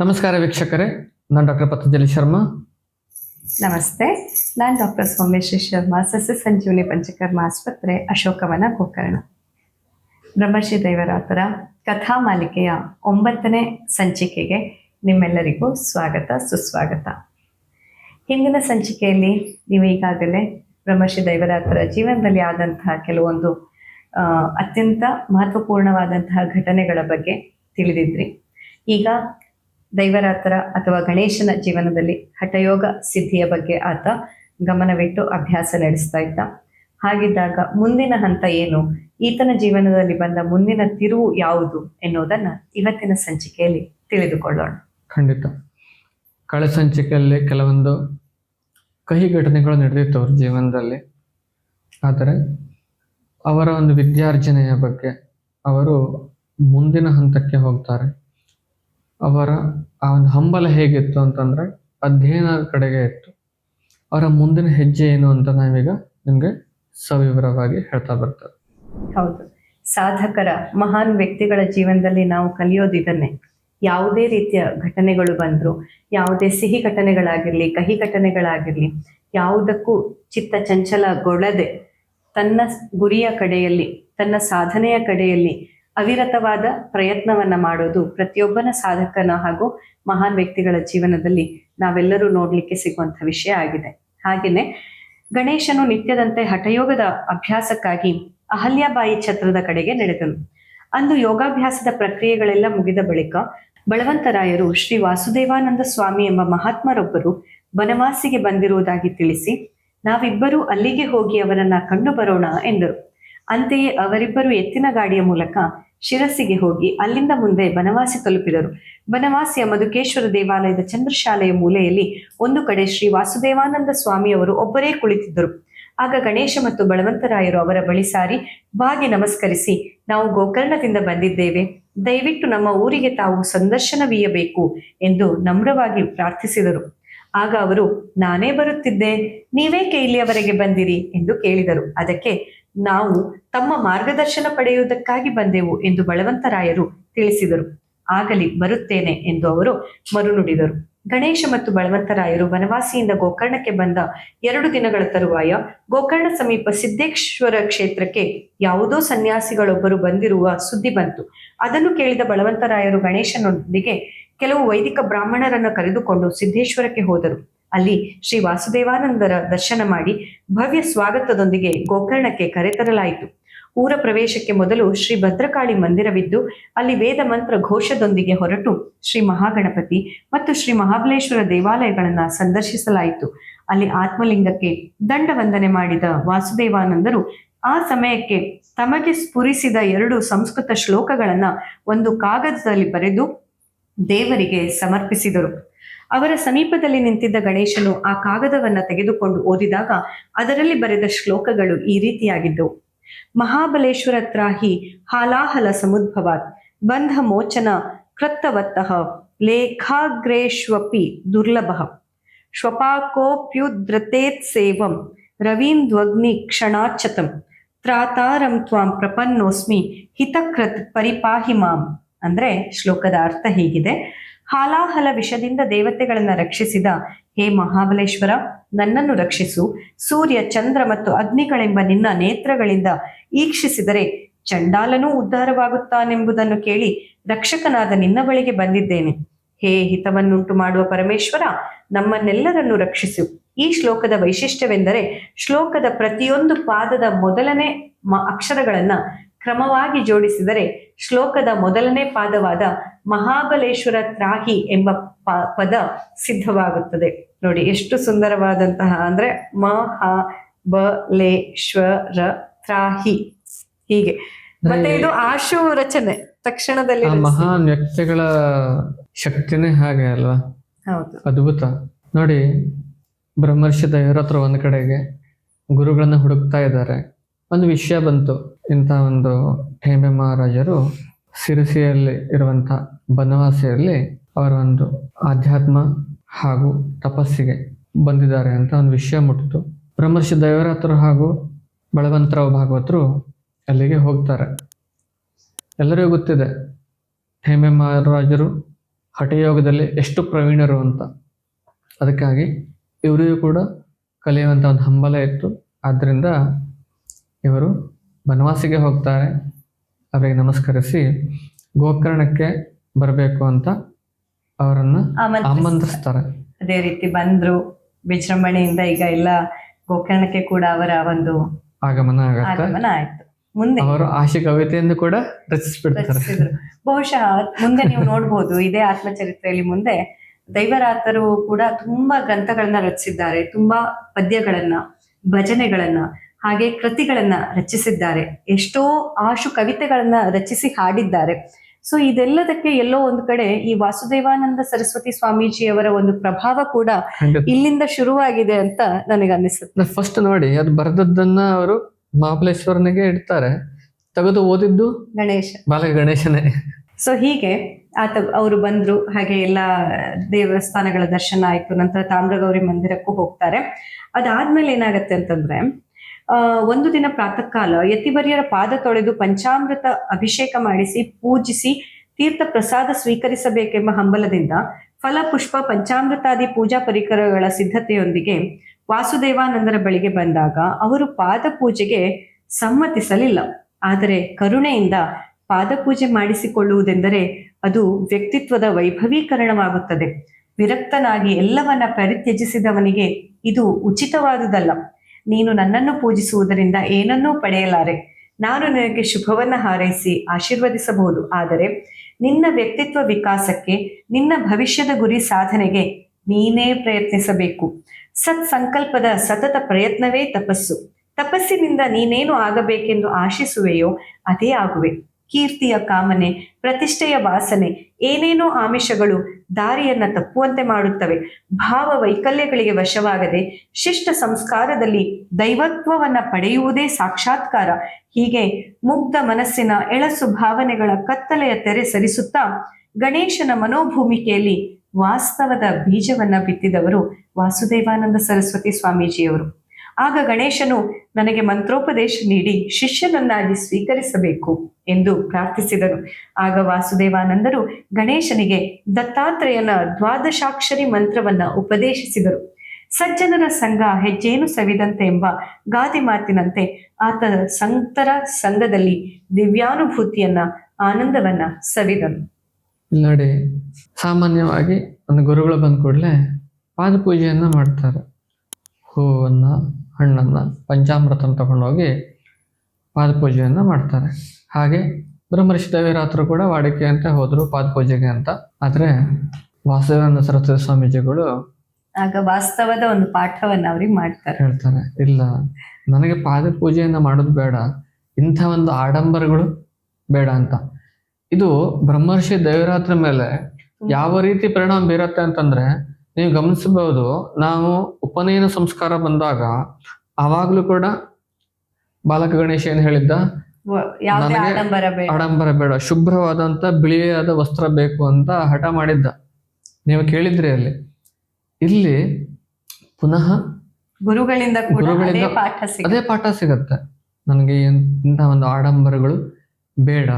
ನಮಸ್ಕಾರ ವೀಕ್ಷಕರೇ, ನಾನು ಡಾಕ್ಟರ್ ಪತಂಜಲಿ ಶರ್ಮಾ. ನಮಸ್ತೆ, ನಾನು ಡಾಕ್ಟರ್ ಸೋಮೇಶ್ವರಿ ಶರ್ಮಾ, ಸಸ್ಯ ಸಂಜೀವನಿ ಪಂಚಕರ್ಮ ಆಸ್ಪತ್ರೆ, ಅಶೋಕವನ ಗೋಕರ್ಣ. ಬ್ರಹ್ಮಶ್ರೀ ದೇವರಾತರ ಕಥಾ ಮಾಲಿಕೆಯ ಒಂಬತ್ತನೇ ಸಂಚಿಕೆಗೆ ನಿಮ್ಮೆಲ್ಲರಿಗೂ ಸ್ವಾಗತ, ಸುಸ್ವಾಗತ. ಹಿಂದಿನ ಸಂಚಿಕೆಯಲ್ಲಿ ನೀವು ಈಗಾಗಲೇ ಬ್ರಹ್ಮಶ್ರೀ ದೈವರಾತರ ಜೀವನದಲ್ಲಿ ಆದಂತಹ ಕೆಲವೊಂದು ಅತ್ಯಂತ ಮಹತ್ವಪೂರ್ಣವಾದಂತಹ ಘಟನೆಗಳ ಬಗ್ಗೆ ತಿಳಿದಿದ್ರಿ. ಈಗ ದೈವರಾತರ ಅಥವಾ ಗಣೇಶನ ಜೀವನದಲ್ಲಿ ಹಠಯೋಗ ಸಿದ್ಧಿಯ ಬಗ್ಗೆ ಆತ ಗಮನವಿಟ್ಟು ಅಭ್ಯಾಸ ನಡೆಸ್ತಾ ಇದ್ದ. ಹಾಗಿದ್ದಾಗ ಮುಂದಿನ ಹಂತ ಏನು? ಈತನ ಜೀವನದಲ್ಲಿ ಬಂದ ಮುಂದಿನ ತಿರುವು ಯಾವುದು ಎನ್ನುವುದನ್ನ ಇವತ್ತಿನ ಸಂಚಿಕೆಯಲ್ಲಿ ತಿಳಿದುಕೊಳ್ಳೋಣ. ಖಂಡಿತ. ಕಳೆ ಸಂಚಿಕೆಯಲ್ಲಿ ಕೆಲವೊಂದು ಕಹಿ ಘಟನೆಗಳು ನಡೆದಿತ್ತು ಅವ್ರ ಜೀವನದಲ್ಲಿ. ಆದರೆ ಅವರ ಒಂದು ವಿದ್ಯಾರ್ಜನೆಯ ಬಗ್ಗೆ ಅವರು ಮುಂದಿನ ಹಂತಕ್ಕೆ ಹೋಗ್ತಾರೆ. ಅವರ ಆ ಒಂದು ಹಂಬಲ ಹೇಗಿತ್ತು ಅಂತಂದ್ರೆ ಅಧ್ಯಯನದ ಕಡೆಗೆ ಇತ್ತು. ಅವರ ಮುಂದಿನ ಹೆಜ್ಜೆ ಏನು ಅಂತ ನಾವೀಗ ನಿಮಗೆ ಸವಿವರವಾಗಿ ಹೇಳ್ತಾ ಬರ್ತೇವೆ. ಹೌದು. ಸಾಧಕರ ಮಹಾನ್ ವ್ಯಕ್ತಿಗಳ ಜೀವನದಲ್ಲಿ ನಾವು ಕಲಿಯೋದು ಇದನ್ನೇ ಯಾವುದೇ ರೀತಿಯ ಘಟನೆಗಳು ಬಂದ್ರು, ಯಾವುದೇ ಸಿಹಿ ಘಟನೆಗಳಾಗಿರ್ಲಿ, ಕಹಿ ಘಟನೆಗಳಾಗಿರ್ಲಿ, ಯಾವುದಕ್ಕೂ ಚಿತ್ತ ಚಂಚಲಗೊಳ್ಳದೆ ತನ್ನ ಗುರಿಯ ಕಡೆಯಲ್ಲಿ, ತನ್ನ ಸಾಧನೆಯ ಕಡೆಯಲ್ಲಿ ಅವಿರತವಾದ ಪ್ರಯತ್ನವನ್ನ ಮಾಡೋದು ಪ್ರತಿಯೊಬ್ಬನ ಸಾಧಕನ ಹಾಗೂ ಮಹಾನ್ ವ್ಯಕ್ತಿಗಳ ಜೀವನದಲ್ಲಿ ನಾವೆಲ್ಲರೂ ನೋಡ್ಲಿಕ್ಕೆ ಸಿಗುವಂತಹ ವಿಷಯ ಆಗಿದೆ. ಹಾಗೇನೆ ಗಣೇಶನು ನಿತ್ಯದಂತೆ ಹಠಯೋಗದ ಅಭ್ಯಾಸಕ್ಕಾಗಿ ಅಹಲ್ಯಾಬಾಯಿ ಛತ್ರದ ಕಡೆಗೆ ನಡೆದನು. ಅಂದು ಯೋಗಾಭ್ಯಾಸದ ಪ್ರಕ್ರಿಯೆಗಳೆಲ್ಲ ಮುಗಿದ ಬಳಿಕ ಬಳವಂತರಾಯರು ಶ್ರೀ ವಾಸುದೇವಾನಂದ ಸ್ವಾಮಿ ಎಂಬ ಮಹಾತ್ಮರೊಬ್ಬರು ಬನವಾಸಿಗೆ ಬಂದಿರುವುದಾಗಿ ತಿಳಿಸಿ, ನಾವಿಬ್ಬರೂ ಅಲ್ಲಿಗೆ ಹೋಗಿ ಅವರನ್ನ ಕಂಡು ಬರೋಣ ಎಂದರು. ಅಂತೆಯೇ ಅವರಿಬ್ಬರು ಎತ್ತಿನ ಗಾಡಿಯ ಮೂಲಕ ಶಿರಸಿಗೆ ಹೋಗಿ ಅಲ್ಲಿಂದ ಮುಂದೆ ಬನವಾಸಿ ತಲುಪಿದರು. ಬನವಾಸಿಯ ಮಧುಕೇಶ್ವರ ದೇವಾಲಯದ ಚಂದ್ರಶಾಲೆಯ ಮೂಲೆಯಲ್ಲಿ ಒಂದು ಕಡೆ ಶ್ರೀ ವಾಸುದೇವಾನಂದ ಸ್ವಾಮಿಯವರು ಒಬ್ಬರೇ ಕುಳಿತಿದ್ದರು. ಆಗ ಗಣೇಶ ಮತ್ತು ಬಲವಂತರಾಯರು ಅವರ ಬಳಿ ಸಾರಿ, ಬಾಗಿ ನಮಸ್ಕರಿಸಿ, ನಾವು ಗೋಕರ್ಣದಿಂದ ಬಂದಿದ್ದೇವೆ. ದಯವಿಟ್ಟು ನಮ್ಮ ಊರಿಗೆ ತಾವು ಸಂದರ್ಶನವೀಯಬೇಕು ಎಂದು ನಮ್ರವಾಗಿ ಪ್ರಾರ್ಥಿಸಿದರು. ಆಗ ಅವರು, ನಾನೇ ಬರುತ್ತಿದ್ದೆ. ನೀವೇಕೆ ಇಲ್ಲಿಯವರೆಗೆ ಬಂದಿರಿ? ಎಂದು ಕೇಳಿದರು. ಅದಕ್ಕೆ ನಾವು ತಮ್ಮ ಮಾರ್ಗದರ್ಶನ ಪಡೆಯುವುದಕ್ಕಾಗಿ ಬಂದೆವು ಎಂದು ಬಳವಂತರಾಯರು ತಿಳಿಸಿದರು. ಆಗಲಿ, ಬರುತ್ತೇನೆ ಎಂದು ಅವರು ಮರುನುಡಿದರು. ಗಣೇಶ ಮತ್ತು ಬಳವಂತರಾಯರು ವನವಾಸಿಯಿಂದ ಗೋಕರ್ಣಕ್ಕೆ ಬಂದ ಎರಡು ದಿನಗಳ ತರುವಾಯ ಗೋಕರ್ಣ ಸಮೀಪ ಸಿದ್ದೇಶ್ವರ ಕ್ಷೇತ್ರಕ್ಕೆ ಯಾವುದೋ ಸನ್ಯಾಸಿಗಳೊಬ್ಬರು ಬಂದಿರುವ ಸುದ್ದಿ ಬಂತು. ಅದನ್ನು ಕೇಳಿದ ಬಳವಂತರಾಯರು ಗಣೇಶನೊಂದಿಗೆ ಕೆಲವು ವೈದಿಕ ಬ್ರಾಹ್ಮಣರನ್ನು ಕರೆದುಕೊಂಡು ಸಿದ್ದೇಶ್ವರಕ್ಕೆ ಹೋದರು. ಅಲ್ಲಿ ಶ್ರೀ ವಾಸುದೇವಾನಂದರ ದರ್ಶನ ಮಾಡಿ ಭವ್ಯ ಸ್ವಾಗತದೊಂದಿಗೆ ಗೋಕರ್ಣಕ್ಕೆ ಕರೆತರಲಾಯಿತು ಊರ ಪ್ರವೇಶಕ್ಕೆ ಮೊದಲು ಶ್ರೀ ಭದ್ರಕಾಳಿ ಮಂದಿರವಿದ್ದು, ಅಲ್ಲಿ ವೇದ ಮಂತ್ರ ಘೋಷದೊಂದಿಗೆ ಹೊರಟು ಶ್ರೀ ಮಹಾಗಣಪತಿ ಮತ್ತು ಶ್ರೀ ಮಹಾಬಲೇಶ್ವರ ದೇವಾಲಯಗಳನ್ನ ಸಂದರ್ಶಿಸಲಾಯಿತು. ಅಲ್ಲಿ ಆತ್ಮಲಿಂಗಕ್ಕೆ ದಂಡ ವಂದನೆ ಮಾಡಿದ ವಾಸುದೇವಾನಂದರು ಆ ಸಮಯಕ್ಕೆ ತಮಗೆ ಸ್ಫುರಿಸಿದ ಎರಡು ಸಂಸ್ಕೃತ ಶ್ಲೋಕಗಳನ್ನ ಒಂದು ಕಾಗದದಲ್ಲಿ ಬರೆದು ದೇವರಿಗೆ ಸಮರ್ಪಿಸಿದರು. ಅವರ ಸಮೀಪದಲ್ಲಿ ನಿಂತಿದ್ದ ಗಣೇಶನು ಆ ಕಾಗದವನ್ನ ತೆಗೆದುಕೊಂಡು ಓದಿದಾಗ ಅದರಲ್ಲಿ ಬರೆದ ಶ್ಲೋಕಗಳು ಈ ರೀತಿಯಾಗಿದ್ದವು ಮಹಾಬಲೇಶ್ವರ ತ್ರಾಹಿ ಹಾಲಾಹಲ ಸಮುದ್ಭವಾತ್ ಬಂಧ ಮೋಚನ ಕೃತ್ತವತ್ತಃ ಲೇಖಾಗ್ರೇಶ್ವಪಿ ದುರ್ಲಭ. ಶ್ವಪಾಕೋಪ್ಯುದ್ರತೇತ್ ಸೇವಂ ರವೀಂದ್ವಗ್ನಿ ಕ್ಷಣಾಚತಂ ತ್ರಾತಾರಂ ತ್ವಾಂ ಪ್ರಪನ್ನೋಸ್ಮಿ ಹಿತಕೃತ್ ಪರಿಪಾಹಿ ಮಾಂ. ಅಂದ್ರೆ ಶ್ಲೋಕದ ಅರ್ಥ ಹೀಗಿದೆ. ಹಾಲಾಹಲ ವಿಷದಿಂದ ದೇವತೆಗಳನ್ನ ರಕ್ಷಿಸಿದ, ಹೇ ಮಹಾಬಲೇಶ್ವರ, ನನ್ನನ್ನು ರಕ್ಷಿಸು. ಸೂರ್ಯ, ಚಂದ್ರ ಮತ್ತು ಅಗ್ನಿಗಳೆಂಬ ನಿನ್ನ ನೇತ್ರಗಳಿಂದ ಈಕ್ಷಿಸಿದರೆ ಚಂಡಾಲನೂ ಉದ್ಧಾರವಾಗುತ್ತಾನೆಂಬುದನ್ನು ಕೇಳಿ ರಕ್ಷಕನಾದ ನಿನ್ನ ಬಳಿಗೆ ಬಂದಿದ್ದೇನೆ. ಹೇ ಹಿತವನ್ನುಂಟು ಮಾಡುವ ಪರಮೇಶ್ವರ, ನಮ್ಮನ್ನೆಲ್ಲರನ್ನು ರಕ್ಷಿಸು. ಈ ಶ್ಲೋಕದ ವೈಶಿಷ್ಟ್ಯವೆಂದರೆ ಶ್ಲೋಕದ ಪ್ರತಿಯೊಂದು ಪಾದದ ಮೊದಲನೇ ಅಕ್ಷರಗಳನ್ನ ಕ್ರಮವಾಗಿ ಜೋಡಿಸಿದರೆ ಶ್ಲೋಕದ ಮೊದಲನೇ ಪಾದವಾದ ಮಹಾಬಲೇಶ್ವರ ತ್ರಾಹಿ ಎಂಬ ಪದ ಸಿದ್ಧವಾಗುತ್ತದೆ. ನೋಡಿ ಎಷ್ಟು ಸುಂದರವಾದಂತಹ ಅಂದ್ರೆ ಮಹಾ ಹ ಬ ಲೇ ಶ್ವರ ತ್ರಾಹಿ. ಹೀಗೆ. ಮತ್ತೆ ಇದು ಆಶು ರಚನೆ ತಕ್ಷಣದಲ್ಲಿ ಮಹಾ ಮಹಾನ್ ವ್ಯಕ್ತಿಗಳ ಶಕ್ತಿನೇ ಹಾಗೆ ಅಲ್ವಾ? ಹೌದು. ಅದ್ಭುತ. ನೋಡಿ ಬ್ರಹ್ಮರ್ಷಿ ದೇವರ ಹತ್ರ ಒಂದ್ ಕಡೆಗೆ ಗುರುಗಳನ್ನ ಹುಡುಕ್ತಾ ಇದ್ದಾರೆ. ಒಂದು ವಿಷಯ ಬಂತು. ಇಂಥ ಒಂದು ಹೇಮೆ ಮಹಾರಾಜರು ಸಿರಸಿಯಲ್ಲಿ ಇರುವಂಥ ಬನವಾಸಿಯಲ್ಲಿ ಅವರ ಒಂದು ಆಧ್ಯಾತ್ಮ ಹಾಗೂ ತಪಸ್ಸಿಗೆ ಬಂದಿದ್ದಾರೆ ಅಂತ ಒಂದು ವಿಷಯ ಮುಟ್ಟಿತು. ಬ್ರಹ್ಮರ್ಷಿ ದೈವರಾತರು ಹಾಗೂ ಬಳವಂತರಾವ್ ಭಾಗವತರು ಅಲ್ಲಿಗೆ ಹೋಗ್ತಾರೆ. ಎಲ್ಲರಿಗೂ ಗೊತ್ತಿದೆ ಹೇಮೆ ಮಹಾರಾಜರು ಹಠಯೋಗದಲ್ಲಿ ಎಷ್ಟು ಪ್ರವೀಣರು ಅಂತ. ಅದಕ್ಕಾಗಿ ಇವರಿಗೂ ಕೂಡ ಕಲಿಯುವಂಥ ಒಂದು ಹಂಬಲ ಇತ್ತು. ಆದ್ದರಿಂದ ಇವರು ಬನವಾಸಿಗೆ ಹೋಗ್ತಾರೆ. ಅವರಿಗೆ ನಮಸ್ಕರಿಸಿ ಗೋಕರ್ಣಕ್ಕೆ ಬರಬೇಕು ಅಂತ ಅವರನ್ನು ಆಮಂತ್ರಿಸ್ತಾರೆ. ಅದೇ ರೀತಿ ಬಂದ್ರು ವಿಜೃಂಭಣೆಯಿಂದ ಈಗ ಎಲ್ಲ ಗೋಕರ್ಣಕ್ಕೆ ಕೂಡ ಅವರ ಒಂದು ಆಗಮನ ಆಗಮನ ಆಯ್ತು. ಮುಂದೆ ಅವರು ಆಶಿ ಕವಿತೆಯನ್ನು ಕೂಡ ರಚಿಸ್ಬಿಡ್ತಾರೆ. ಬಹುಶಃ ಮುಂದೆ ನೀವು ನೋಡ್ಬೋದು ಇದೇ ಆತ್ಮಚರಿತ್ರೆಯಲ್ಲಿ ಮುಂದೆ ದೈವರಾತರು ಕೂಡ ತುಂಬಾ ಗ್ರಂಥಗಳನ್ನ ರಚಿಸಿದ್ದಾರೆ ತುಂಬಾ ಪದ್ಯಗಳನ್ನ ಭಜನೆಗಳನ್ನ. ಹಾಗೆ ಕೃತಿಗಳನ್ನ ರಚಿಸಿದ್ದಾರೆ. ಎಷ್ಟೋ ಆಶು ಕವಿತೆಗಳನ್ನ ರಚಿಸಿ ಹಾಡಿದ್ದಾರೆ. ಸೊ ಇದೆಲ್ಲದಕ್ಕೆ ಎಲ್ಲೋ ಒಂದು ಕಡೆ ಈ ವಾಸುದೇವಾನಂದ ಸರಸ್ವತಿ ಸ್ವಾಮೀಜಿಯವರ ಒಂದು ಪ್ರಭಾವ ಕೂಡ ಇಲ್ಲಿಂದ ಶುರುವಾಗಿದೆ ಅಂತ ನನಗೆ ಅನಿಸುತ್ತೆ ಫಸ್ಟ್ ನೋಡಿ ಅದು ಬರೆದದ್ದನ್ನ ಅವರು ಮಹಾಬಲೇಶ್ವರನಿಗೆ ಇಡ್ತಾರೆ. ತೆಗೆದು ಓದಿದ್ದು ಗಣೇಶ. ಬಾಲ ಗಣೇಶನೇ. ಸೊ ಹೀಗೆ ಆತ ಅವರು ಬಂದ್ರು ಹಾಗೆ ಎಲ್ಲ ದೇವಸ್ಥಾನಗಳ ದರ್ಶನ ಆಯ್ತು ನಂತರ ತಾಮ್ರಗೌರಿ ಮಂದಿರಕ್ಕೂ ಹೋಗ್ತಾರೆ. ಅದಾದ್ಮೇಲೆ ಏನಾಗತ್ತೆ ಅಂತಂದ್ರೆ ಒಂದು ದಿನ ಪ್ರಾತಃ ಕಾಲ ಯತಿವರ್ಯರ ಪಾದ ತೊಳೆದು ಪಂಚಾಮೃತ ಅಭಿಷೇಕ ಮಾಡಿಸಿ, ಪೂಜಿಸಿ, ತೀರ್ಥ ಪ್ರಸಾದ ಸ್ವೀಕರಿಸಬೇಕೆಂಬ ಹಂಬಲದಿಂದ ಫಲ, ಪುಷ್ಪ, ಪಂಚಾಮೃತಾದಿ ಪೂಜಾ ಪರಿಕರಗಳ ಸಿದ್ಧತೆಯೊಂದಿಗೆ ವಾಸುದೇವಾನಂದರ ಬಳಿಗೆ ಬಂದಾಗ ಅವರು ಪಾದ ಪೂಜೆಗೆ ಸಮ್ಮತಿಸಲಿಲ್ಲ. ಆದರೆ ಕರುಣೆಯಿಂದ ಪಾದ ಪೂಜೆ ಮಾಡಿಸಿಕೊಳ್ಳುವುದೆಂದರೆ ಅದು ವ್ಯಕ್ತಿತ್ವದ ವೈಭವೀಕರಣವಾಗುತ್ತದೆ. ವಿರಕ್ತನಾಗಿ ಎಲ್ಲವನ್ನ ಪರಿತ್ಯಜಿಸಿದವನಿಗೆ ಇದು ಉಚಿತವಾದುದಲ್ಲ. ನೀನು ನನ್ನನ್ನು ಪೂಜಿಸುವುದರಿಂದ ಏನನ್ನೂ ಪಡೆಯಲಾರೆ. ನಾನು ನಿನಗೆ ಶುಭವನ್ನ ಹಾರೈಸಿ ಆಶೀರ್ವದಿಸಬಹುದು. ಆದರೆ ನಿನ್ನ ವ್ಯಕ್ತಿತ್ವ ವಿಕಾಸಕ್ಕೆ, ನಿನ್ನ ಭವಿಷ್ಯದ ಗುರಿ ಸಾಧನೆಗೆ ನೀನೇ ಪ್ರಯತ್ನಿಸಬೇಕು. ಸತ್ ಸಂಕಲ್ಪದ ಸತತ ಪ್ರಯತ್ನವೇ ತಪಸ್ಸು. ತಪಸ್ಸಿನಿಂದ ನೀನೇನು ಆಗಬೇಕೆಂದು ಆಶಿಸುವೆಯೋ ಅದೇ ಆಗುವೆ. ಕೀರ್ತಿಯ ಕಾಮನೆ, ಪ್ರತಿಷ್ಠೆಯ ವಾಸನೆ, ಏನೇನೋ ಆಮಿಷಗಳು ದಾರಿಯನ್ನ ತಪ್ಪುವಂತೆ ಮಾಡುತ್ತವೆ. ಭಾವ ವೈಕಲ್ಯಗಳಿಗೆ ವಶವಾಗದೆ ಶಿಷ್ಟ ಸಂಸ್ಕಾರದಲ್ಲಿ ದೈವತ್ವವನ್ನ ಪಡೆಯುವುದೇ ಸಾಕ್ಷಾತ್ಕಾರ. ಹೀಗೆ ಮುಗ್ಧ ಮನಸ್ಸಿನ ಎಳಸು ಭಾವನೆಗಳ ಕತ್ತಲೆಯ ತೆರೆ ಸರಿಸುತ್ತಾ ಗಣೇಶನ ಮನೋಭೂಮಿಕೆಯಲ್ಲಿ ವಾಸ್ತವದ ಬೀಜವನ್ನ ಬಿತ್ತಿದವರು ವಾಸುದೇವಾನಂದ ಸರಸ್ವತಿ ಸ್ವಾಮೀಜಿಯವರು. ಆಗ ಗಣೇಶನು ನನಗೆ ಮಂತ್ರೋಪದೇಶ ನೀಡಿ ಶಿಷ್ಯನನ್ನಾಗಿ ಸ್ವೀಕರಿಸಬೇಕು ಎಂದು ಪ್ರಾರ್ಥಿಸಿದರು ಆಗ ವಾಸುದೇವಾನಂದರು ಗಣೇಶನಿಗೆ ದತ್ತಾತ್ರೇಯನ ದ್ವಾದಶಾಕ್ಷರಿ ಮಂತ್ರವನ್ನ ಉಪದೇಶಿಸಿದರು. ಸಜ್ಜನರ ಸಂಘ ಹೆಜ್ಜೇನು ಸವಿದಂತೆ ಎಂಬ ಗಾದಿ ಮಾತಿನಂತೆ ಆತ ಸಂತರ ಸಂಘದಲ್ಲಿ ದಿವ್ಯಾನುಭೂತಿಯನ್ನ, ಆನಂದವನ್ನ ಸವಿದನು. ನೋಡಿ, ಸಾಮಾನ್ಯವಾಗಿ ಒಂದು ಗುರುಗಳು ಬಂದ ಕೂಡಲೇ ಪಾದಪೂಜೆಯನ್ನ ಮಾಡ್ತಾರೆ. ಹೂವನ್ನ ಹಣ್ಣನ್ನ ಪಂಚಾಮೃತನ ತಗೊಂಡೋಗಿ ಪಾದಪೂಜೆಯನ್ನು ಮಾಡ್ತಾರೆ. ಹಾಗೆ ಬ್ರಹ್ಮರ್ಷಿ ದೇವರಾತ್ರು ಕೂಡ ವಾಡಿಕೆ ಅಂತ ಹೋದ್ರು ಪಾದಪೂಜೆಗೆ ಅಂತ. ಆದರೆ ವಾಸುದೇವಾನಂದ ಸರಸ್ವತಿ ಸ್ವಾಮೀಜಿಗಳು ಆಗ ವಾಸ್ತವದ ಒಂದು ಪಾಠವನ್ನ ಅವ್ರಿಗೆ ಮಾಡ್ತಾರೆ. ಹೇಳ್ತಾರೆ ಇಲ್ಲ ನನಗೆ ಪಾದ ಪೂಜೆಯನ್ನ ಮಾಡೋದು ಬೇಡ ಇಂಥ ಒಂದು ಆಡಂಬರಗಳು ಬೇಡ ಅಂತ. ಇದು ಬ್ರಹ್ಮರ್ಷಿ ದೇವರಾತ್ರ ಮೇಲೆ ಯಾವ ರೀತಿ ಪರಿಣಾಮ ಬೀರತ್ತೆ ಅಂತಂದ್ರೆ ನೀವು ಗಮನಿಸಬಹುದು ನಾವು ಉಪನಯನ ಸಂಸ್ಕಾರ ಬಂದಾಗ ಆವಾಗ್ಲೂ ಕೂಡ ಬಾಲಕ ಗಣೇಶ ಏನ್ ಹೇಳಿದ್ದ? ಆಡಂಬರ ಬೇಡ. ಶುಭ್ರವಾದಂತ ಬಿಳಿಯಾದ ವಸ್ತ್ರ ಬೇಕು ಅಂತ ಹಠ ಮಾಡಿದ್ದ. ನೀವು ಕೇಳಿದ್ರಿ ಅಲ್ಲಿ. ಇಲ್ಲಿ ಪುನಃ ಗುರುಗಳಿಂದ ಗುರುಗಳಿಂದ ಅದೇ ಪಾಠ ಸಿಗುತ್ತೆ. ಅದೇ ಪಾಠ ಸಿಗತ್ತೆ. ನನಗೆ ಇಂತಹ ಒಂದು ಆಡಂಬರಗಳು ಬೇಡ.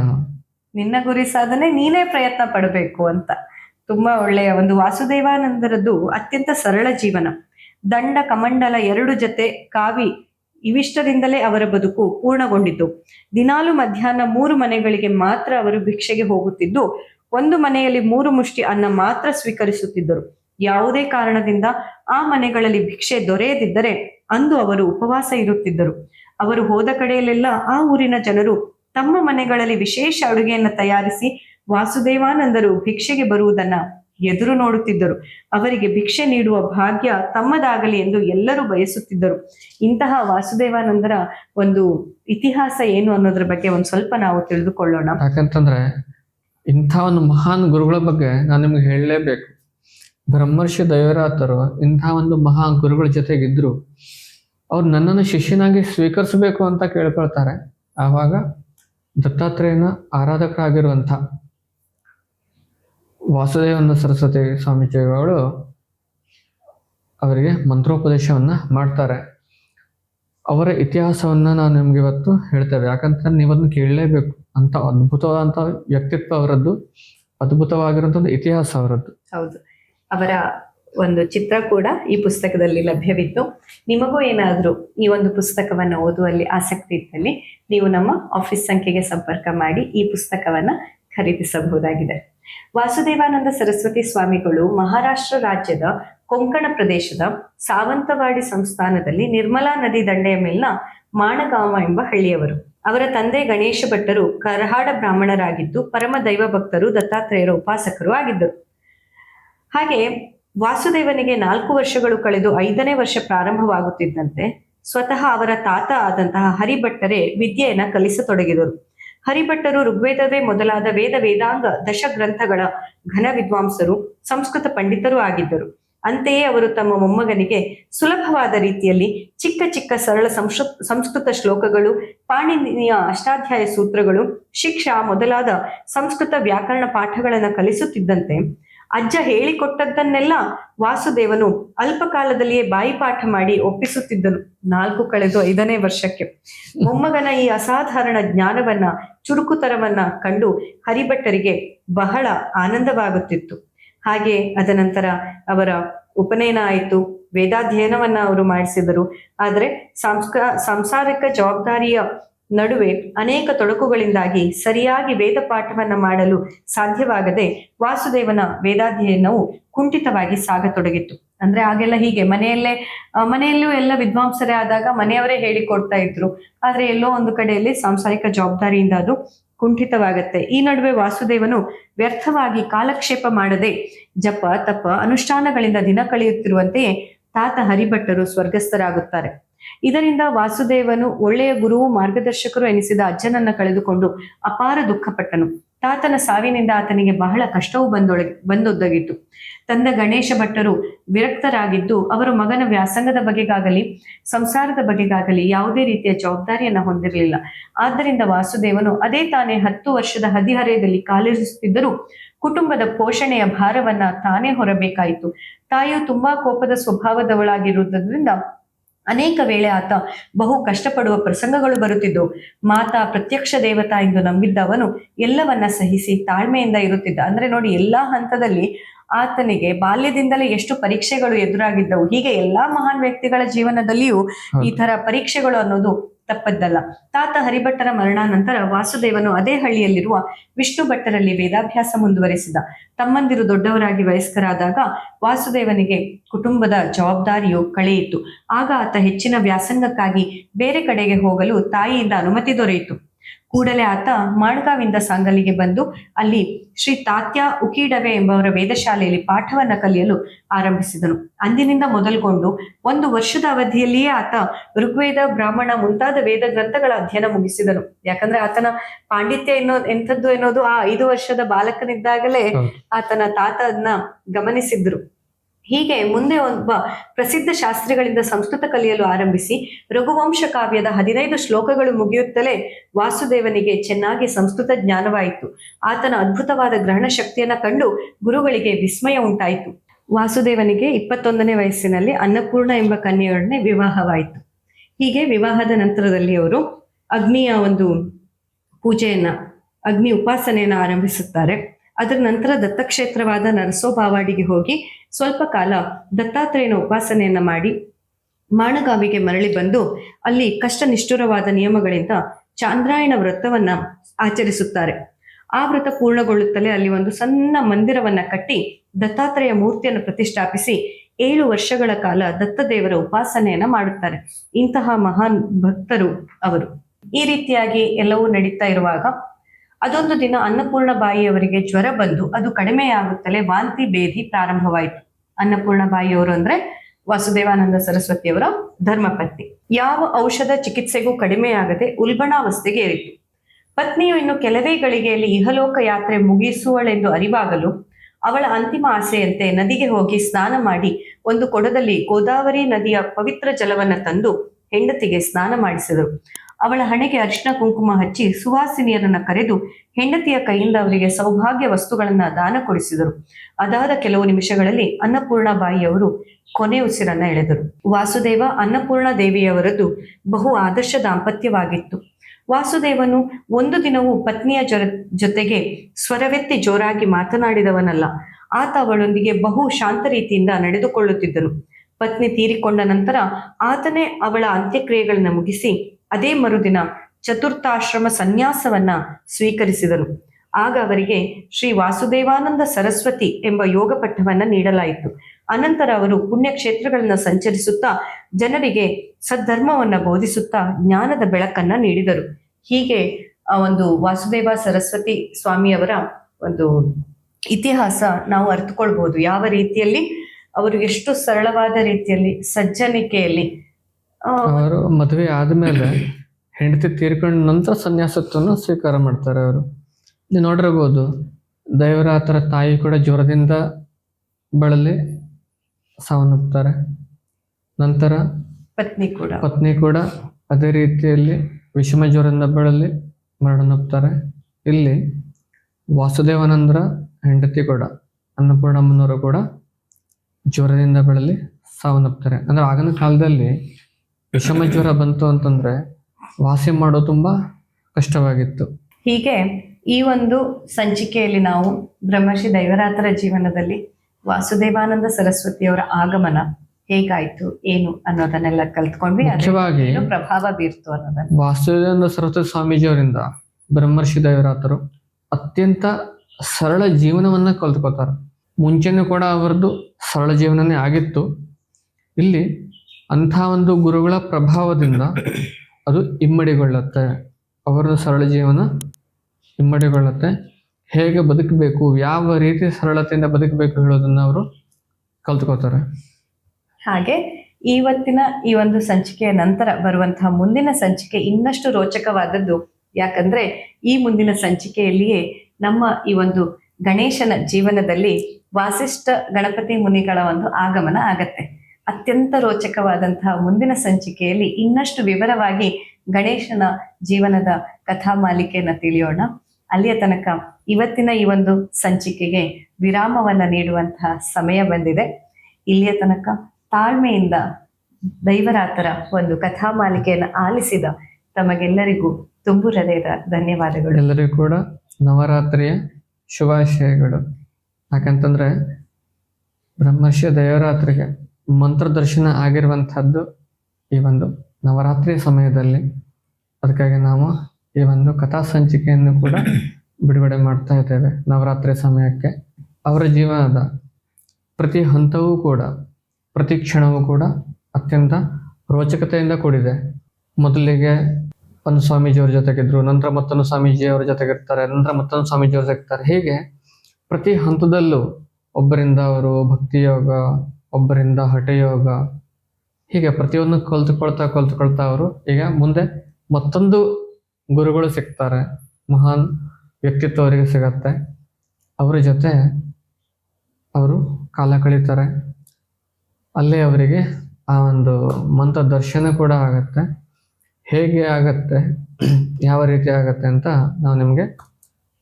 ನಿನ್ನ ಗುರಿ ಸಾಧನೆ ನೀನೇ ಪ್ರಯತ್ನ ಪಡಬೇಕು ಅಂತ. ತುಂಬಾ ಒಳ್ಳೆಯ ಒಂದು ವಾಸುದೇವಾನಂದರದ್ದು ಅತ್ಯಂತ ಸರಳ ಜೀವನ. ದಂಡ ಕಮಂಡಲ ಎರಡು ಜೊತೆ ಕಾವಿ ಇವಿಷ್ಟರಿಂದಲೇ ಅವರ ಬದುಕು ಪೂರ್ಣಗೊಂಡಿತು. ದಿನಾಲು ಮಧ್ಯಾಹ್ನ ಮೂರು ಮನೆಗಳಿಗೆ ಮಾತ್ರ ಅವರು ಭಿಕ್ಷೆಗೆ ಹೋಗುತ್ತಿದ್ದು, ಒಂದು ಮನೆಯಲ್ಲಿ ಮೂರು ಮುಷ್ಟಿ ಅನ್ನ ಮಾತ್ರ ಸ್ವೀಕರಿಸುತ್ತಿದ್ದರು. ಯಾವುದೇ ಕಾರಣದಿಂದ ಆ ಮನೆಗಳಲ್ಲಿ ಭಿಕ್ಷೆ ದೊರೆಯದಿದ್ದರೆ ಅಂದು ಅವರು ಉಪವಾಸ ಇರುತ್ತಿದ್ದರು. ಅವರು ಹೋದ ಕಡೆಯಲ್ಲೆಲ್ಲ ಆ ಊರಿನ ಜನರು ತಮ್ಮ ಮನೆಗಳಲ್ಲಿ ವಿಶೇಷ ಅಡುಗೆಯನ್ನು ತಯಾರಿಸಿ ವಾಸುದೇವಾನಂದರು ಭಿಕ್ಷೆಗೆ ಬರುವುದನ್ನ ಎದುರು ನೋಡುತ್ತಿದ್ದರು. ಅವರಿಗೆ ಭಿಕ್ಷೆ ನೀಡುವ ಭಾಗ್ಯ ತಮ್ಮದಾಗಲಿ ಎಂದು ಎಲ್ಲರೂ ಬಯಸುತ್ತಿದ್ದರು. ಇಂತಹ ವಾಸುದೇವಾನಂದರ ಒಂದು ಇತಿಹಾಸ ಏನು ಅನ್ನೋದ್ರ ಬಗ್ಗೆ ಒಂದು ಸ್ವಲ್ಪ ನಾವು ತಿಳಿದುಕೊಳ್ಳೋಣ. ಯಾಕಂತಂದ್ರೆ ಇಂಥ ಒಂದು ಮಹಾನ್ ಗುರುಗಳ ಬಗ್ಗೆ ನಾನು ನಿಮ್ಗೆ ಹೇಳಲೇಬೇಕು. ಬ್ರಹ್ಮರ್ಷಿ ದೈವರಾತರು ಇಂಥ ಒಂದು ಮಹಾ ಗುರುಗಳ ಜೊತೆಗಿದ್ರು ಅವ್ರು ನನ್ನನ್ನು ಶಿಷ್ಯನಾಗಿ ಸ್ವೀಕರಿಸಬೇಕು ಅಂತ ಕೇಳ್ಕೊಳ್ತಾರೆ. ಆವಾಗ ದತ್ತಾತ್ರೇಯನ ಆರಾಧಕರಾಗಿರುವಂಥ ವಾಸುದೇವನ ಸರಸ್ವತಿ ಸ್ವಾಮೀಜಿಗಳು ಅವರಿಗೆ ಮಂತ್ರೋಪದೇಶವನ್ನ ಮಾಡ್ತಾರೆ. ಅವರ ಇತಿಹಾಸವನ್ನ ನಾವು ನಿಮ್ಗೆ ಇವತ್ತು ಹೇಳ್ತೇವೆ. ಯಾಕಂತಂದ್ರೆ ನೀವದನ್ನ ಕೇಳಲೇಬೇಕು. ಅಂತ ಅದ್ಭುತವಾದಂಥ ವ್ಯಕ್ತಿತ್ವ ಅವರದ್ದು ಅದ್ಭುತವಾಗಿರುವಂತ ಒಂದು ಇತಿಹಾಸ ಅವರದ್ದು. ಹೌದು. ಅವರ ಒಂದು ಚಿತ್ರ ಕೂಡ ಈ ಪುಸ್ತಕದಲ್ಲಿ ಲಭ್ಯವಿತ್ತು. ನಿಮಗೂ ಏನಾದರೂ ಈ ಒಂದು ಪುಸ್ತಕವನ್ನು ಓದುವಲ್ಲಿ ಆಸಕ್ತಿ ಇದ್ದಲ್ಲಿ, ನೀವು ನಮ್ಮ ಆಫೀಸ್ ಸಂಖ್ಯೆಗೆ ಸಂಪರ್ಕ ಮಾಡಿ ಈ ಪುಸ್ತಕವನ್ನ ಖರೀದಿಸಬಹುದಾಗಿದೆ. ವಾಸುದೇವಾನಂದ ಸರಸ್ವತಿ ಸ್ವಾಮಿಗಳು ಮಹಾರಾಷ್ಟ್ರ ರಾಜ್ಯದ ಕೊಂಕಣ ಪ್ರದೇಶದ ಸಾವಂತವಾಡಿ ಸಂಸ್ಥಾನದಲ್ಲಿ ನಿರ್ಮಲಾ ನದಿ ದಂಡೆಯ ಮೇಲಿನ ಮಾಣಗಾಂವ ಎಂಬ ಹಳ್ಳಿಯವರು. ಅವರ ತಂದೆ ಗಣೇಶ ಭಟ್ಟರು ಕರಹಾಡ ಬ್ರಾಹ್ಮಣರಾಗಿದ್ದು ಪರಮ ದೈವ ಭಕ್ತರು, ದತ್ತಾತ್ರೇಯರ ಉಪಾಸಕರು ಆಗಿದ್ದರು. ಹಾಗೆ ವಾಸುದೇವನಿಗೆ ನಾಲ್ಕು ವರ್ಷಗಳು ಕಳೆದು ಐದನೇ ವರ್ಷ ಪ್ರಾರಂಭವಾಗುತ್ತಿದ್ದಂತೆ ಸ್ವತಃ ಅವರ ತಾತ ಆದಂತಹ ಹರಿಭಟ್ಟರೇ ವಿದ್ಯೆಯನ್ನ ಕಲಿಸತೊಡಗಿದರು. ಹರಿಭಟ್ಟರು ಋಗ್ವೇದವೇ ಮೊದಲಾದ ವೇದ ವೇದಾಂಗ ದಶ ಗ್ರಂಥಗಳ ಘನ ವಿದ್ವಾಂಸರು, ಸಂಸ್ಕೃತ ಪಂಡಿತರು ಆಗಿದ್ದರು. ಅಂತೆಯೇ ಅವರು ತಮ್ಮ ಮೊಮ್ಮಗನಿಗೆ ಸುಲಭವಾದ ರೀತಿಯಲ್ಲಿ ಚಿಕ್ಕ ಚಿಕ್ಕ ಸರಳ ಸಂಸ್ಕೃತ ಸಂಸ್ಕೃತ ಶ್ಲೋಕಗಳು, ಪಾಣಿನಿಯ ಅಷ್ಟಾಧ್ಯಾಯ ಸೂತ್ರಗಳು, ಶಿಕ್ಷಾ ಮೊದಲಾದ ಸಂಸ್ಕೃತ ವ್ಯಾಕರಣ ಪಾಠಗಳನ್ನು ಕಲಿಸುತ್ತಿದ್ದಂತೆ ಅಜ್ಜ ಹೇಳಿಕೊಟ್ಟದ್ದನ್ನೆಲ್ಲ ವಾಸುದೇವನು ಅಲ್ಪಕಾಲದಲ್ಲಿಯೇ ಬಾಯಿಪಾಠ ಮಾಡಿ ಒಪ್ಪಿಸುತ್ತಿದ್ದನು. ನಾಲ್ಕು ಕಳೆದು ಐದನೇ ವರ್ಷಕ್ಕೆ. ಮೊಮ್ಮಗನ ಈ ಅಸಾಧಾರಣ ಜ್ಞಾನವನ್ನ ಚುರುಕುತರವನ್ನ ಕಂಡು ಹರಿಭಟ್ಟರಿಗೆ ಬಹಳ ಆನಂದವಾಗುತ್ತಿತ್ತು. ಹಾಗೆ ಅದನಂತರ ಅವರ ಉಪನಯನ ಆಯಿತು. ವೇದಾಧ್ಯಯನವನ್ನ ಅವರು ಮಾಡಿಸಿದರು. ಆದರೆ ಸಂಸ್ಕ, ಸಾಂಸಾರಿಕ ಜವಾಬ್ದಾರಿಯ ನಡುವೆ ಅನೇಕ ತೊಡಕುಗಳಿಂದಾಗಿ ಸರಿಯಾಗಿ ವೇದ ಪಾಠವನ್ನ ಮಾಡಲು ಸಾಧ್ಯವಾಗದೆ ವಾಸುದೇವನ ವೇದಾಧ್ಯಯನವು ಕುಂಠಿತವಾಗಿ ಸಾಗತೊಡಗಿತ್ತು. ಅಂದ್ರೆ ಆಗೆಲ್ಲ ಹೀಗೆ ಮನೆಯಲ್ಲೇ ಮನೆಯಲ್ಲೂ ಎಲ್ಲ ವಿದ್ವಾಂಸರೇ ಆದಾಗ ಮನೆಯವರೇ ಹೇಳಿಕೊಡ್ತಾ ಇದ್ರು. ಆದ್ರೆ ಎಲ್ಲೋ ಒಂದು ಕಡೆಯಲ್ಲಿ ಸಾಂಸಾರಿಕ ಜವಾಬ್ದಾರಿಯಿಂದ ಅದು ಕುಂಠಿತವಾಗತ್ತೆ. ಈ ನಡುವೆ ವಾಸುದೇವನು ವ್ಯರ್ಥವಾಗಿ ಕಾಲಕ್ಷೇಪ ಮಾಡದೆ ಜಪ, ತಪ, ಅನುಷ್ಠಾನಗಳಿಂದ ದಿನ ಕಳೆಯುತ್ತಿರುವಂತೆಯೇ ತಾತ ಹರಿಭಟ್ಟರು ಸ್ವರ್ಗಸ್ಥರಾಗುತ್ತಾರೆ. ಇದರಿಂದ ವಾಸುದೇವನು ಒಳ್ಳೆಯ ಗುರುವು ಮಾರ್ಗದರ್ಶಕರು ಎನಿಸಿದ ಅಜ್ಜನನ್ನ ಕಳೆದುಕೊಂಡು ಅಪಾರ ದುಃಖಪಟ್ಟನು. ತಾತನ ಸಾವಿನಿಂದ ಆತನಿಗೆ ಬಹಳ ಕಷ್ಟವು ಬಂದೊಳಗೆ ಬಂದೊದ್ದಗಿತ್ತು ತಂದ ಗಣೇಶ ಭಟ್ಟರು ವಿರಕ್ತರಾಗಿದ್ದು ಅವರು ಮಗನ ವ್ಯಾಸಂಗದ ಬಗೆಗಾಗಲಿ, ಸಂಸಾರದ ಬಗೆಗಾಗಲಿ ಯಾವುದೇ ರೀತಿಯ ಜವಾಬ್ದಾರಿಯನ್ನು ಹೊಂದಿರಲಿಲ್ಲ. ಆದ್ದರಿಂದ ವಾಸುದೇವನು ಅದೇ ತಾನೇ ಹತ್ತು ವರ್ಷದ ಹದಿಹರೆಯದಲ್ಲಿ ಕಾಲಿರಿಸುತ್ತಿದ್ದರೂ ಕುಟುಂಬದ ಪೋಷಣೆಯ ಭಾರವನ್ನ ತಾನೇ ಹೊರಬೇಕಾಯಿತು. ತಾಯಿಯು ತುಂಬಾ ಕೋಪದ ಸ್ವಭಾವದವಳಾಗಿರುವುದರಿಂದ ಅನೇಕ ವೇಳೆ ಆತ ಬಹು ಕಷ್ಟಪಡುವ ಪ್ರಸಂಗಗಳು ಬರುತ್ತಿದ್ದವು ಮಾತಾ ಪ್ರತ್ಯಕ್ಷ ದೇವತಾ ಎಂದು ನಂಬಿದ್ದವನು ಎಲ್ಲವನ್ನ ಸಹಿಸಿ ತಾಳ್ಮೆಯಿಂದ ಇರುತ್ತಿದ್ದ. ಅಂದ್ರೆ ನೋಡಿ ಎಲ್ಲಾ ಹಂತದಲ್ಲಿ ಆತನಿಗೆ ಬಾಲ್ಯದಿಂದಲೇ ಎಷ್ಟು ಪರೀಕ್ಷೆಗಳು ಎದುರಾಗಿದ್ದವು. ಹೀಗೆ ಎಲ್ಲಾ ಮಹಾನ್ ವ್ಯಕ್ತಿಗಳ ಜೀವನದಲ್ಲಿಯೂ ಈ ತರ ಪರೀಕ್ಷೆಗಳು ಅನ್ನೋದು ತಪ್ಪದ್ದಲ್ಲ. ತಾತ ಹರಿಭಟ್ಟರ ಮರಣಾನಂತರ ವಾಸುದೇವನು ಅದೇ ಹಳ್ಳಿಯಲ್ಲಿರುವ ವಿಷ್ಣು ಭಟ್ಟರಲ್ಲಿ ವೇದಾಭ್ಯಾಸ ಮುಂದುವರೆಸಿದ. ತಮ್ಮಂದಿರು ದೊಡ್ಡವರಾಗಿ ವಯಸ್ಕರಾದಾಗ ವಾಸುದೇವನಿಗೆ ಕುಟುಂಬದ ಜವಾಬ್ದಾರಿಯು ಕಳೆಯಿತು. ಆಗ ಆತ ಹೆಚ್ಚಿನ ವ್ಯಾಸಂಗಕ್ಕಾಗಿ ಬೇರೆ ಕಡೆಗೆ ಹೋಗಲು ತಾಯಿಯಿಂದ ಅನುಮತಿ ದೊರೆಯಿತು. ಕೂಡಲೇ ಆತ ಮಾಡ್ಗಾವಿಂದ ಸಾಂಗಲಿಗೆ ಬಂದು ಅಲ್ಲಿ ಶ್ರೀ ತಾತ್ಯ ಉಕೀಡವೆ ಎಂಬವರ ವೇದಶಾಲೆಯಲ್ಲಿ ಪಾಠವನ್ನ ಕಲಿಯಲು ಆರಂಭಿಸಿದನು. ಅಂದಿನಿಂದ ಮೊದಲುಗೊಂಡು ಒಂದು ವರ್ಷದ ಅವಧಿಯಲ್ಲಿಯೇ ಆತ ಋಗ್ವೇದ ಬ್ರಾಹ್ಮಣ ಮುಂತಾದ ವೇದ ಗ್ರಂಥಗಳ ಅಧ್ಯಯನ ಮುಗಿಸಿದನು. ಯಾಕಂದ್ರೆ ಆತನ ಪಾಂಡಿತ್ಯ ಎನ್ನೋ ಎಂಥದ್ದು ಎನ್ನೋದು ಆ ಐದು ವರ್ಷದ ಬಾಲಕನಿದ್ದಾಗಲೇ ಆತನ ತಾತನ ಅದನ್ನ ಗಮನಿಸಿದ್ರು. ಹೀಗೆ ಮುಂದೆ ಒಬ್ಬ ಪ್ರಸಿದ್ಧ ಶಾಸ್ತ್ರಿಗಳಿಂದ ಸಂಸ್ಕೃತ ಕಲಿಯಲು ಆರಂಭಿಸಿ ರಘುವಂಶ ಕಾವ್ಯದ ಹದಿನೈದು ಶ್ಲೋಕಗಳು ಮುಗಿಯುತ್ತಲೇ ವಾಸುದೇವನಿಗೆ ಚೆನ್ನಾಗಿ ಸಂಸ್ಕೃತ ಜ್ಞಾನವಾಯಿತು. ಆತನ ಅದ್ಭುತವಾದ ಗ್ರಹಣ ಶಕ್ತಿಯನ್ನ ಕಂಡು ಗುರುಗಳಿಗೆ ವಿಸ್ಮಯ ಉಂಟಾಯಿತು. ವಾಸುದೇವನಿಗೆ ಇಪ್ಪತ್ತೊಂದನೇ ವಯಸ್ಸಿನಲ್ಲಿ ಅನ್ನಪೂರ್ಣ ಎಂಬ ಕನ್ಯೆಯೊಡನೆ ವಿವಾಹವಾಯಿತು. ಹೀಗೆ ವಿವಾಹದ ನಂತರದಲ್ಲಿ ಅವರು ಅಗ್ನಿಯ ಒಂದು ಪೂಜೆಯನ್ನ, ಅಗ್ನಿ ಉಪಾಸನೆಯನ್ನು ಆರಂಭಿಸುತ್ತಾರೆ. ಅದರ ನಂತರ ದತ್ತಕ್ಷೇತ್ರವಾದ ನರಸೋಬಾವಾಡಿಗೆ ಹೋಗಿ ಸ್ವಲ್ಪ ಕಾಲ ದತ್ತಾತ್ರೇಯನ ಉಪಾಸನೆಯನ್ನ ಮಾಡಿ ಮಾಣಗಾವಿಗೆ ಮರಳಿ ಬಂದು ಅಲ್ಲಿ ಕಷ್ಟ ನಿಷ್ಠುರವಾದ ನಿಯಮಗಳಿಂದ ಚಾಂದ್ರಾಯಣ ವ್ರತವನ್ನ ಆಚರಿಸುತ್ತಾರೆ. ಆ ವ್ರತ ಪೂರ್ಣಗೊಳ್ಳುತ್ತಲೇ ಅಲ್ಲಿ ಒಂದು ಸಣ್ಣ ಮಂದಿರವನ್ನ ಕಟ್ಟಿ ದತ್ತಾತ್ರೇಯ ಮೂರ್ತಿಯನ್ನು ಪ್ರತಿಷ್ಠಾಪಿಸಿ ಏಳು ವರ್ಷಗಳ ಕಾಲ ದತ್ತದೇವರ ಉಪಾಸನೆಯನ್ನ ಮಾಡುತ್ತಾರೆ. ಇಂತಹ ಮಹಾನ್ ಭಕ್ತರು ಅವರು. ಈ ರೀತಿಯಾಗಿ ಎಲ್ಲವೂ ನಡೀತಾ ಇರುವಾಗ ಅದೊಂದು ದಿನ ಅನ್ನಪೂರ್ಣ ಬಾಯಿಯವರಿಗೆ ಜ್ವರ ಬಂದು ಅದು ಕಡಿಮೆಯಾಗುತ್ತಲೇ ವಾಂತಿ ಭೇದಿ ಪ್ರಾರಂಭವಾಯಿತು. ಅನ್ನಪೂರ್ಣ ಬಾಯಿಯವರು ಅಂದ್ರೆ ವಾಸುದೇವಾನಂದ ಸರಸ್ವತಿಯವರ ಧರ್ಮಪತ್ನಿ. ಯಾವ ಔಷಧ ಚಿಕಿತ್ಸೆಗೂ ಕಡಿಮೆಯಾಗದೆ ಉಲ್ಬಣಾವಸ್ಥೆಗೆ ಏರಿತು. ಪತ್ನಿಯು ಇನ್ನು ಕೆಲವೇ ಗಳಿಗೆಯಲ್ಲಿ ಇಹಲೋಕ ಯಾತ್ರೆ ಮುಗಿಸುವಳೆಂದು ಅರಿವಾಗಲು ಅವಳ ಅಂತಿಮ ಆಸೆಯಂತೆ ನದಿಗೆ ಹೋಗಿ ಸ್ನಾನ ಮಾಡಿ ಒಂದು ಕೊಡದಲ್ಲಿ ಗೋದಾವರಿ ನದಿಯ ಪವಿತ್ರ ಜಲವನ್ನ ತಂದು ಹೆಂಡತಿಗೆ ಸ್ನಾನ ಮಾಡಿಸಿದರು. ಅವಳ ಹಣೆಗೆ ಅರಿಶಿನ ಕುಂಕುಮ ಹಚ್ಚಿ ಸುವಾಸಿನಿಯರನ್ನ ಕರೆದು ಹೆಂಡತಿಯ ಕೈಯಿಂದ ಅವರಿಗೆ ಸೌಭಾಗ್ಯ ವಸ್ತುಗಳನ್ನ ದಾನ ಕೊಡಿಸಿದರು. ಅದಾದ ಕೆಲವು ನಿಮಿಷಗಳಲ್ಲಿ ಅನ್ನಪೂರ್ಣ ಬಾಯಿಯವರು ಕೊನೆ ಉಸಿರನ್ನ ಎಳೆದರು. ವಾಸುದೇವ ಅನ್ನಪೂರ್ಣ ದೇವಿಯವರದ್ದು ಬಹು ಆದರ್ಶ ದಾಂಪತ್ಯವಾಗಿತ್ತು. ವಾಸುದೇವನು ಒಂದು ದಿನವೂ ಪತ್ನಿಯ ಜೊತೆಗೆ ಸ್ವರವೆತ್ತಿ ಜೋರಾಗಿ ಮಾತನಾಡಿದವನಲ್ಲ. ಆತ ಅವಳೊಂದಿಗೆ ಬಹು ಶಾಂತ ರೀತಿಯಿಂದ ನಡೆದುಕೊಳ್ಳುತ್ತಿದ್ದನು. ಪತ್ನಿ ತೀರಿಕೊಂಡ ನಂತರ ಆತನೇ ಅವಳ ಅಂತ್ಯಕ್ರಿಯೆಗಳನ್ನ ಮುಗಿಸಿ ಅದೇ ಮರುದಿನ ಚತುರ್ಥಾಶ್ರಮ ಸನ್ಯಾಸವನ್ನ ಸ್ವೀಕರಿಸಿದನು. ಆಗ ಅವರಿಗೆ ಶ್ರೀ ವಾಸುದೇವಾನಂದ ಸರಸ್ವತಿ ಎಂಬ ಯೋಗ ಪಠವನ್ನ ನೀಡಲಾಯಿತು. ಅನಂತರ ಅವರು ಪುಣ್ಯಕ್ಷೇತ್ರಗಳನ್ನು ಸಂಚರಿಸುತ್ತಾ ಜನರಿಗೆ ಸದ್ಧರ್ಮವನ್ನ ಬೋಧಿಸುತ್ತಾ ಜ್ಞಾನದ ಬೆಳಕನ್ನ ನೀಡಿದರು. ಹೀಗೆ ಒಂದು ವಾಸುದೇವ ಸರಸ್ವತಿ ಸ್ವಾಮಿಯವರ ಒಂದು ಇತಿಹಾಸ ನಾವು ಅರ್ಥಕೊಳ್ಬಹುದು ಯಾವ ರೀತಿಯಲ್ಲಿ, ಅವರು ಎಷ್ಟು ಸರಳವಾದ ರೀತಿಯಲ್ಲಿ, ಸಜ್ಜನಿಕೆಯಲ್ಲಿ ಅವರು ಮದುವೆ ಆದಮೇಲೆ ಹೆಂಡತಿ ತೀರ್ಕೊಂಡ ನಂತರ ಸನ್ಯಾಸತ್ವವನ್ನು ಸ್ವೀಕಾರ ಮಾಡ್ತಾರೆ ಅವರು. ನೀವು ನೋಡಿರ್ಬೋದು ದೈವರಾತರ ತಾಯಿ ಕೂಡ ಜ್ವರದಿಂದ ಬಳಲಿ ಸಾವನ್ನಪ್ತಾರೆ. ನಂತರ ಪತ್ನಿ ಕೂಡ. ಪತ್ನಿ ಕೂಡ ಅದೇ ರೀತಿಯಲ್ಲಿ ವಿಷಮ ಜ್ವರದಿಂದ ಬಳಲಿ ಮರಣನಪ್ತಾರೆ. ಇಲ್ಲಿ ವಾಸುದೇವನಂದ್ರ ಹೆಂಡತಿ ಕೂಡ ಅನ್ನಪೂರ್ಣಮ್ಮನವರು ಕೂಡ ಜ್ವರದಿಂದ ಬಳಲಿ ಸಾವನ್ನಪ್ತಾರೆ. ಅಂದ್ರೆ ಆಗಿನ ಕಾಲದಲ್ಲಿ ವಿಷಮ ಜ್ವರ ಬಂತು ಅಂತಂದ್ರೆ ವಾಸಿ ಮಾಡೋ ತುಂಬಾ ಕಷ್ಟವಾಗಿತ್ತು. ಹೀಗೆ ಈ ಒಂದು ಸಂಚಿಕೆಯಲ್ಲಿ ನಾವು ಬ್ರಹ್ಮರ್ಷಿ ದೈವರಾತರ ಜೀವನದಲ್ಲಿ ವಾಸುದೇವಾನಂದ ಸರಸ್ವತಿಯವರ ಆಗಮನ ಹೇಗಾಯ್ತು ಏನು ಅನ್ನೋದನ್ನೆಲ್ಲ ಕಲ್ತ್ಕೊಂಡ್ವಿ. ಮುಖ್ಯವಾಗಿ ಏನು ಪ್ರಭಾವ ಬೀರ್ತು ಅನ್ನೋದನ್ನ. ವಾಸುದೇವಾನಂದ ಸರಸ್ವತಿ ಸ್ವಾಮೀಜಿಯವರಿಂದ ಬ್ರಹ್ಮರ್ಷಿ ದೈವರಾತರು ಅತ್ಯಂತ ಸರಳ ಜೀವನವನ್ನ ಕಲ್ತ್ಕೋತಾರೆ ಮುಂಚೆನೂ ಕೂಡ ಅವರದ್ದು ಸರಳ ಜೀವನನೇ ಆಗಿತ್ತು. ಇಲ್ಲಿ ಅಂಥ ಒಂದು ಗುರುಗಳ ಪ್ರಭಾವದಿಂದ ಅದು ಇಮ್ಮಡಿಗೊಳ್ಳುತ್ತೆ. ಅವರ ಸರಳ ಜೀವನ ಇಮ್ಮಡಿಗೊಳ್ಳುತ್ತೆ. ಹೇಗೆ ಬದುಕಬೇಕು, ಯಾವ ರೀತಿ ಸರಳತೆಯಿಂದ ಬದುಕಬೇಕು ಹೇಳೋದನ್ನ ಅವರು ಕಲ್ತ್ಕೋತಾರೆ ಹಾಗೆ ಇವತ್ತಿನ ಈ ಒಂದು ಸಂಚಿಕೆಯ ನಂತರ ಬರುವಂತಹ ಮುಂದಿನ ಸಂಚಿಕೆ ಇನ್ನಷ್ಟು ರೋಚಕವಾದದ್ದು. ಯಾಕಂದ್ರೆ ಈ ಮುಂದಿನ ಸಂಚಿಕೆಯಲ್ಲಿಯೇ ನಮ್ಮ ಈ ಒಂದು ಗಣೇಶನ ಜೀವನದಲ್ಲಿ ವಾಸಿಷ್ಠ ಗಣಪತಿ ಮುನಿಗಳ ಒಂದು ಆಗಮನ ಆಗತ್ತೆ. ಅತ್ಯಂತ ರೋಚಕವಾದಂತಹ ಮುಂದಿನ ಸಂಚಿಕೆಯಲ್ಲಿ ಇನ್ನಷ್ಟು ವಿವರವಾಗಿ ಗಣೇಶನ ಜೀವನದ ಕಥಾ ಮಾಲಿಕೆಯನ್ನು ತಿಳಿಯೋಣ. ಅಲ್ಲಿಯ ತನಕ ಇವತ್ತಿನ ಈ ಒಂದು ಸಂಚಿಕೆಗೆ ವಿರಾಮವನ್ನ ನೀಡುವಂತಹ ಸಮಯ ಬಂದಿದೆ. ಇಲ್ಲಿಯ ತನಕ ತಾಳ್ಮೆಯಿಂದ ದೈವರಾತರ ಒಂದು ಕಥಾ ಮಾಲಿಕೆಯನ್ನು ಆಲಿಸಿದ ತಮಗೆಲ್ಲರಿಗೂ ತುಂಬು ಹೃದಯದ ಧನ್ಯವಾದಗಳು. ಎಲ್ಲರಿಗೂ ಕೂಡ ನವರಾತ್ರಿಯ ಶುಭಾಶಯಗಳು. ಯಾಕಂತಂದ್ರೆ ಬ್ರಹ್ಮರ್ಷಿ ದೇವರಾತ್ರಿಗೆ ಮಂತ್ರದರ್ಶನ ಆಗಿರುವಂಥದ್ದು ಈ ಒಂದು ನವರಾತ್ರಿ ಸಮಯದಲ್ಲಿ. ಅದಕ್ಕಾಗಿ ನಾವು ಈ ಒಂದು ಕಥಾ ಸಂಚಿಕೆಯನ್ನು ಕೂಡ ಬಿಡುಗಡೆ ಮಾಡ್ತಾ ಇದ್ದೇವೆ ನವರಾತ್ರಿ ಸಮಯಕ್ಕೆ. ಅವರ ಜೀವನದ ಪ್ರತಿ ಹಂತವೂ ಕೂಡ, ಪ್ರತಿ ಕ್ಷಣವೂ ಕೂಡ ಅತ್ಯಂತ ರೋಚಕತೆಯಿಂದ ಕೂಡಿದೆ. ಮೊದಲಿಗೆ ಒಂದು ಸ್ವಾಮೀಜಿಯವ್ರ ಜೊತೆಗಿದ್ರು, ನಂತರ ಮತ್ತೊಂದು ಸ್ವಾಮೀಜಿಯವ್ರ ಜೊತೆಗಿರ್ತಾರೆ, ನಂತರ ಮತ್ತೊಂದು ಸ್ವಾಮೀಜಿಯವ್ರ ಜೊತೆಗಿರ್ತಾರೆ. ಹೀಗೆ ಪ್ರತಿ ಹಂತದಲ್ಲೂ ಒಬ್ಬರಿಂದ ಅವರು ಭಕ್ತಿ ಯೋಗ ಒಬ್ಬರಿಂದ ಹಠಯೋಗ ಹೀಗೆ ಪ್ರತಿಯೊಂದು ಕಲ್ತುಕೊಳ್ತಾ ಕಲ್ತುಕೊಳ್ತಾ ಅವರು ಈಗ ಮುಂದೆ ಮತ್ತೊಂದು ಗುರುಗಳು ಸಿಗ್ತಾರೆ. ಮಹಾನ್ ವ್ಯಕ್ತಿತ್ವ ಅವರಿಗೆ ಸಿಗತ್ತೆ. ಅವರ ಜೊತೆ ಅವರು ಕಾಲ ಕಳೀತಾರೆ. ಅಲ್ಲೇ ಅವರಿಗೆ ಆ ಒಂದು ಮಂತ್ರ ದರ್ಶನ ಕೂಡ ಆಗತ್ತೆ. ಹೇಗೆ ಆಗತ್ತೆ, ಯಾವ ರೀತಿ ಆಗತ್ತೆ ಅಂತ ನಾವು ನಿಮಗೆ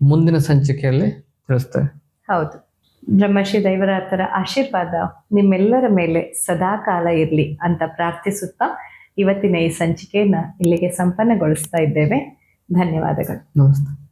ಮುಂದಿನ ಸಂಚಿಕೆಯಲ್ಲಿ ತಿಳಿಸ್ತೇವೆ. ಹೌದು. ಬ್ರಹ್ಮಶ್ರೀ ದೈವರಾತರ ಆಶೀರ್ವಾದ ನಿಮ್ಮೆಲ್ಲರ ಮೇಲೆ ಸದಾ ಕಾಲ ಇರಲಿ ಅಂತ ಪ್ರಾರ್ಥಿಸುತ್ತಾ ಇವತ್ತಿನ ಈ ಸಂಚಿಕೆಯನ್ನು ಇಲ್ಲಿಗೆ ಸಂಪನ್ನಗೊಳಿಸ್ತಾ ಇದ್ದೇವೆ. ಧನ್ಯವಾದಗಳು. ನಮಸ್ತೆ.